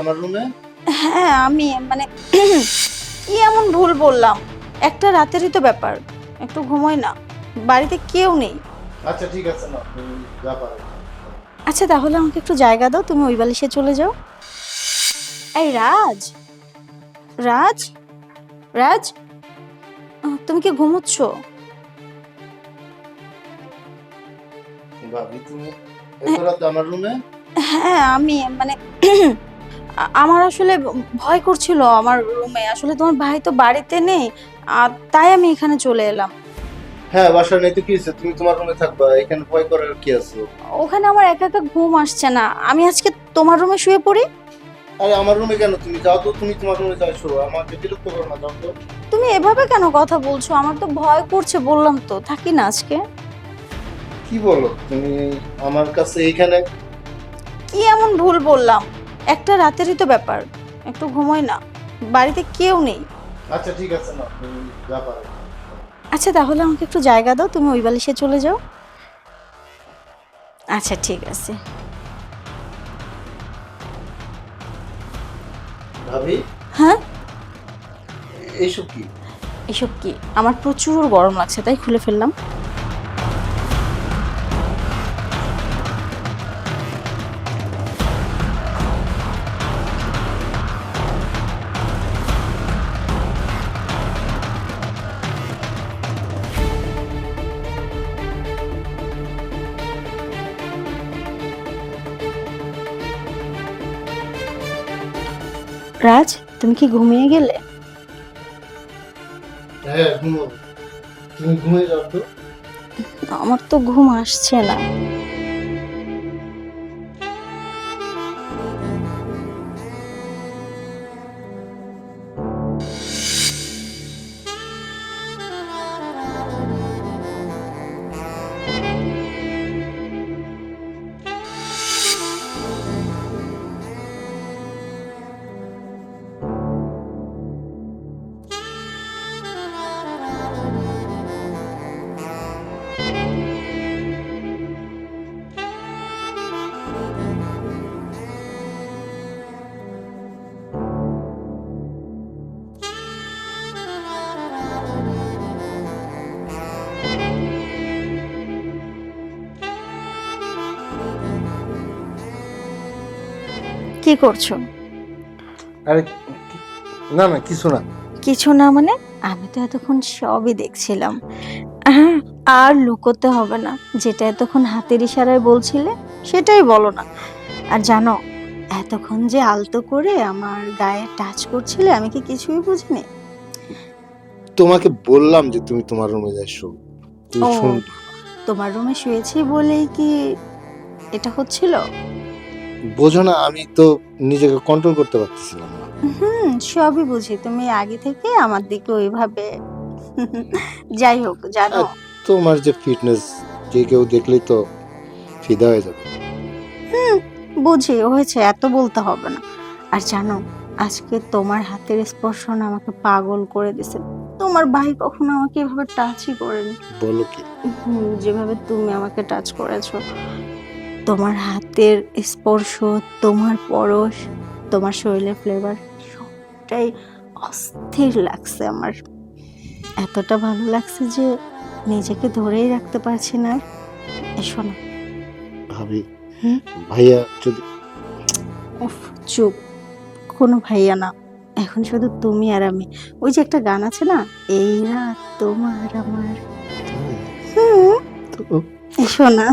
আমার রুমে। হ্যাঁ আমি মানে কি এমন ভুল বললাম? একটা রাতেরই তো ব্যাপার একটু ঘুমোই না। বাড়িতে কেউ নেই। আচ্ছা ঠিক আছে না আচ্ছা তাহলে আমাকে একটু জায়গা দাও তুমি ওই বালিশে চলে যাও। এই রাজ রাজ রাজ তুমি কি ঘুমোচ্ছ? ভাবি তুমি আমার রুমে। হ্যাঁ আমি মানে আমার আসলে ভয় করছিল আমার রুমে আসলে তোমার ভাই তো বাড়িতে নেই আর তাই আমি এখানে চলে এলাম। হ্যাঁ বাসা নেই তো কি হয়েছে? তুমি তোমার রুমে থাকবা এখানে ভয় করার কি আছে? ওখানে আমার একা একা ঘুম আসছে না। আমি আজকে তোমার রুমে শুয়ে পড়ি? আরে আমার রুমে কেন? তুমি যাও তো তুমি তোমার রুমে যাও শো আমাকে বিরক্ত করো না যাও তো। তুমি এভাবে কেন কথা বলছো? আমার তো ভয় করছে বললাম তো। থাকি না আজকে। কি বলো? তুমি আমার কাছে এইখানে কি এমন ভুল বললাম? একটা রাতেরই তো ব্যাপার একটু ঘুমোয় না। বাড়িতে কেউ নেই। আচ্ছা ঠিক আছে না তুমি যা পারো। আচ্ছা তাহলে আমাকে একটু জায়গা দাও তুমি ওই বালিশে চলে যাও। আচ্ছা ঠিক আছে। ভাবি? হ্যাঁ? এইসব কি? এসব কি? আমার প্রচুর গরম লাগছে তাই খুলে ফেললাম। রাজ তুমি কি ঘুমিয়ে গেলে? হ্যাঁ ঘুমো তুমি ঘুমিয়ে যাও তো। আমার তো ঘুম আসছে না। কি করছ? আরে না না কিছু না। কিছু না মানে? আমি তো এতক্ষণ সবই দেখছিলাম। হ্যাঁ আর লুকোতে হবে না। যেটা এতক্ষণ হাতের ইশারায় বলছিলে সেটাই বলো না। আর জানো এতক্ষণ যে আলতো করে আমার গায়ে টাচ করছিলে আমি কি কিছুই বুঝিনি? তোমাকে বললাম যে তুমি তোমার রুমে যাই শো তুমি ও। শুন। তোমার রুমে শুয়েছি বলেই কি এটা হচ্ছিল? বোঝো না আমি তো নিজেকে কন্ট্রোল করতে পারতেছিলাম না। হুম সবই বুঝি। তুমি আগে থেকে আমার দিকে ওইভাবে যাই হোক জানো। তোমার যে ফিটনেস যে কেউ দেখলেই তো ফিদা হয়ে যাবে। হুম বুঝি হয়েছে এত বলতে হবে না। আর জানো আজকে তোমার হাতের স্পর্শ না আমাকে পাগল করে দিছে তোমার ভাই কখনো আমাকে এভাবে টাচই করেনি। বলো কি? হুম, যেভাবে তুমি আমাকে টাচ করেছ। তোমার হাতের স্পর্শ তোমার পরশ তোমার শরীরের ফ্লেভার সবটাই অস্থির লাগছে আমার। এতটা ভালো লাগছে যে নিজেকে ধরেই রাখতে পারছি না। এসো না ভাবি হুম? ভাইয়া যদি উফ চুপ। কোনো ভাইয়া না। এখন শুধু তুমি আর আমি। ওই যে একটা গান আছে না? এই রাত তোমার আমার। হুম। তো এসো না